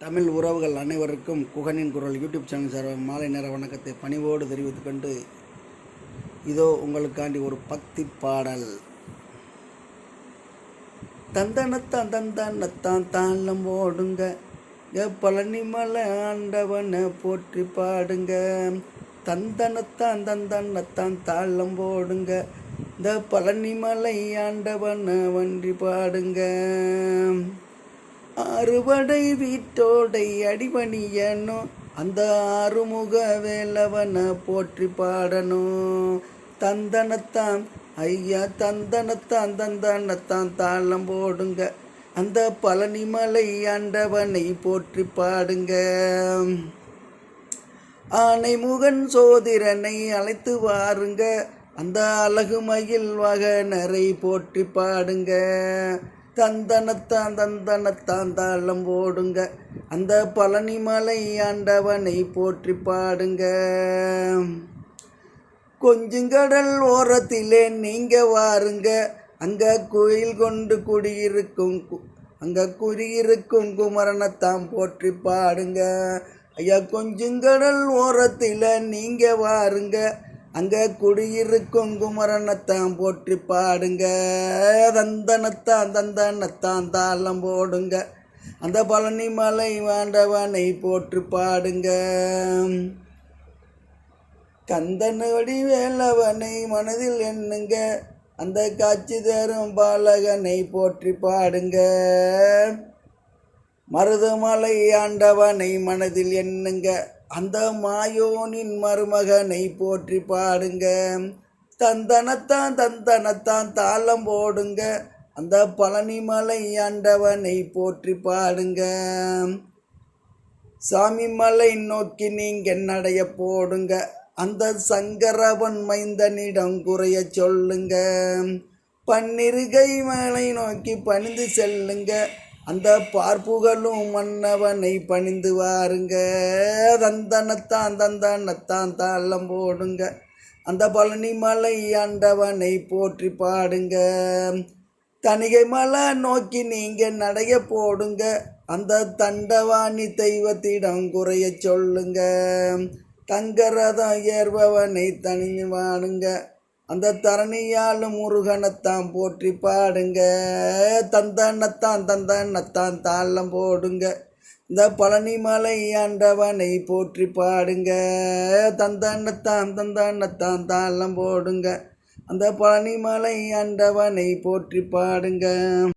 தமிழ் உறவுகள் அனைவருக்கும் குகனின் குரல் யூடியூப் சேனல் சார்பாக மாலை நேர வணக்கத்தை பணிவோடு தெரிவித்துக் கொண்டு இதோ உங்களுக்காண்டி ஒரு பக்தி பாடல். தந்தனத்தான் தந்தனத்தான் தாளம் ஓடுங்க ஏ பழனி மலை ஆண்டவனை போற்றி பாடுங்க. தந்தனத்தான் தந்தனத்தான் தாளம் போடுங்க. இந்த பழனி மலை ஆண்டவனை வண்டி பாடுங்க. அறுவடை வீட்டோடை அடிபணியணும் அந்த ஆறுமுக வேலவனை போற்றி பாடணும் தந்தனத்தான் ஐயா தந்தனத்தான் தந்தனத்தான் தாளம் போடுங்க. அந்த பழனிமலை ஆண்டவனை போற்றி பாடுங்க. ஆனைமுகன் சோதிரனை அழைத்து வாருங்க. அந்த அழகு மயில் வகனரை போற்றி பாடுங்க. தந்தனத்தான் தந்தனத்தான் தாளம் போடுங்க. அந்த பழனிமலை ஆண்டவனை போற்றி பாடுங்க. கொஞ்சங்கடல் ஓரத்திலே நீங்க வாருங்க. அங்க கோயில் கொண்டு குடியிருக்கும் அங்கே அங்க குடியிருக்கும் குமரனைத்தான் போற்றி பாடுங்க. ஐயா கொஞ்சங்கடல் ஓரத்தில் நீங்க வாருங்க. அங்க குடியிருக்கும் குமரனத்தான் போற்றி பாடுங்க. தந்தனத்தான் தந்தனத்தான் தாளம் போடுங்க. அந்த பழனி மலை வாண்டவனை போற்றி பாடுங்க. கந்தனடி வேலவனை மனதில் எண்ணுங்க. அந்த காட்சி தரும் பாலகனை போற்றி பாடுங்க. மருதமலை ஆண்டவனை மனதில் எண்ணுங்க. அந்த மாயோனின் மருமகனை போற்றி பாடுங்க. தந்தனத்தான் தந்தனத்தான் தாளம் போடுங்க. அந்த பழனிமலை ஆண்டவனை போற்றி பாடுங்க. சாமி மலை நோக்கி நீங்க நடைய போடுங்க. அந்த சங்கரவன் மைந்தனிடம் குறைய சொல்லுங்க. பன்னிருகை மலை நோக்கி பணிந்து செல்லுங்க. அந்த பார்ப்புகளும் மன்னவனை பணிந்து வாருங்க. தந்தனத்தான் தந்தனத்தான் தாளம் போடுங்க. அந்த பழனி மலை ஆண்டவனை போற்றி பாடுங்க. தணிகை மலை நோக்கி நீங்க நடைய போடுங்க. அந்த தண்டவாணி தெய்வத்திடம் குறைய சொல்லுங்க. தங்கரதம் ஏறுபவனை தனி வாடுங்க. அந்த தரணியாலும் முருகனைத்தான் போற்றி பாடுங்க. தந்தனத்தான் தந்தனத்தான் தாளம் போடுங்க. இந்த பழனிமலை ஆண்டவனை போற்றி பாடுங்க. தந்தனத்தான் தந்தனத்தான் தாளம் போடுங்க. அந்த பழனிமலை ஆண்டவனை போற்றி பாடுங்க.